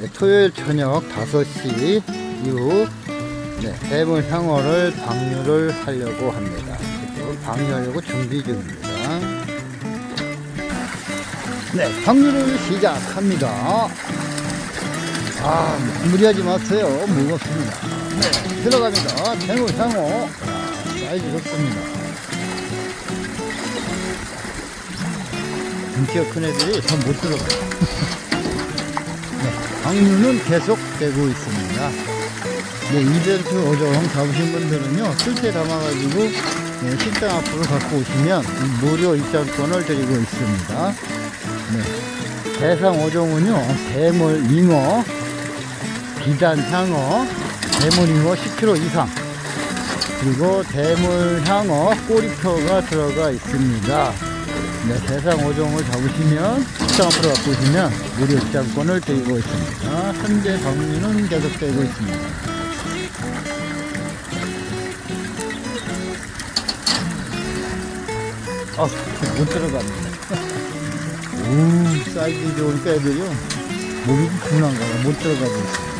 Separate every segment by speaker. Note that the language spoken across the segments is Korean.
Speaker 1: 네, 토요일 저녁 5시 이후 네, 해물 향어를 방류를 하려고 합니다. 방류하려고 준비 중입니다. 네, 방류를 시작합니다. 아, 무리하지 마세요. 무겁습니다. 네, 들어갑니다. 해물 향어. 야, 사이즈 좋습니다. 등치가 큰 애들이 더못 들어가요. 네, 방류는 계속되고 있습니다. 네, 이벤트 어종 잡으신 분들은요, 실제 담아가지고 네, 식당 앞으로 갖고 오시면 이 무료 입장권을 드리고 있습니다. 네, 대상 어종은요, 대물, 잉어, 비단 향어, 대물 잉어 10kg 이상, 그리고 대물 향어 꼬리표가 들어가 있습니다. 네, 대상 5종을 잡으시면 식당 앞으로 갖고 오시면 무료 입장권을 드리고 있습니다. 현재 정리는 계속되고 있습니다. 아, 못 들어갑니다. 오, 사이즈 좋은 애들이요. 몸이 둔한가 봐. 못 들어가고 있습니다.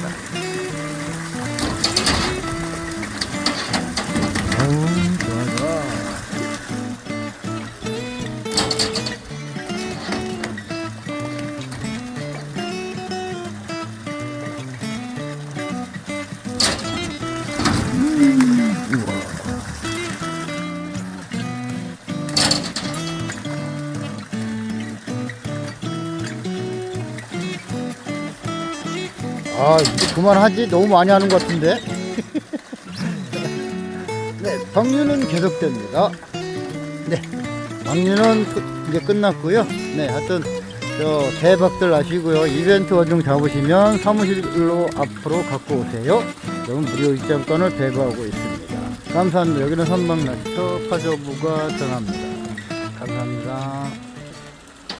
Speaker 1: 아, 이제 그만하지. 너무 많이 하는 것 같은데. 네, 방류는 계속됩니다. 네, 방류는 끝- 이제 끝났고요. 네, 하여튼 저 대박들 나시고요. 이벤트 원종 잡으시면 사무실로 앞으로 갖고 오세요. 그럼 무료 입장권을 배부하고 있습니다. 감사합니다. 여기는 선박낚시터 파저부가 전합니다. 감사합니다.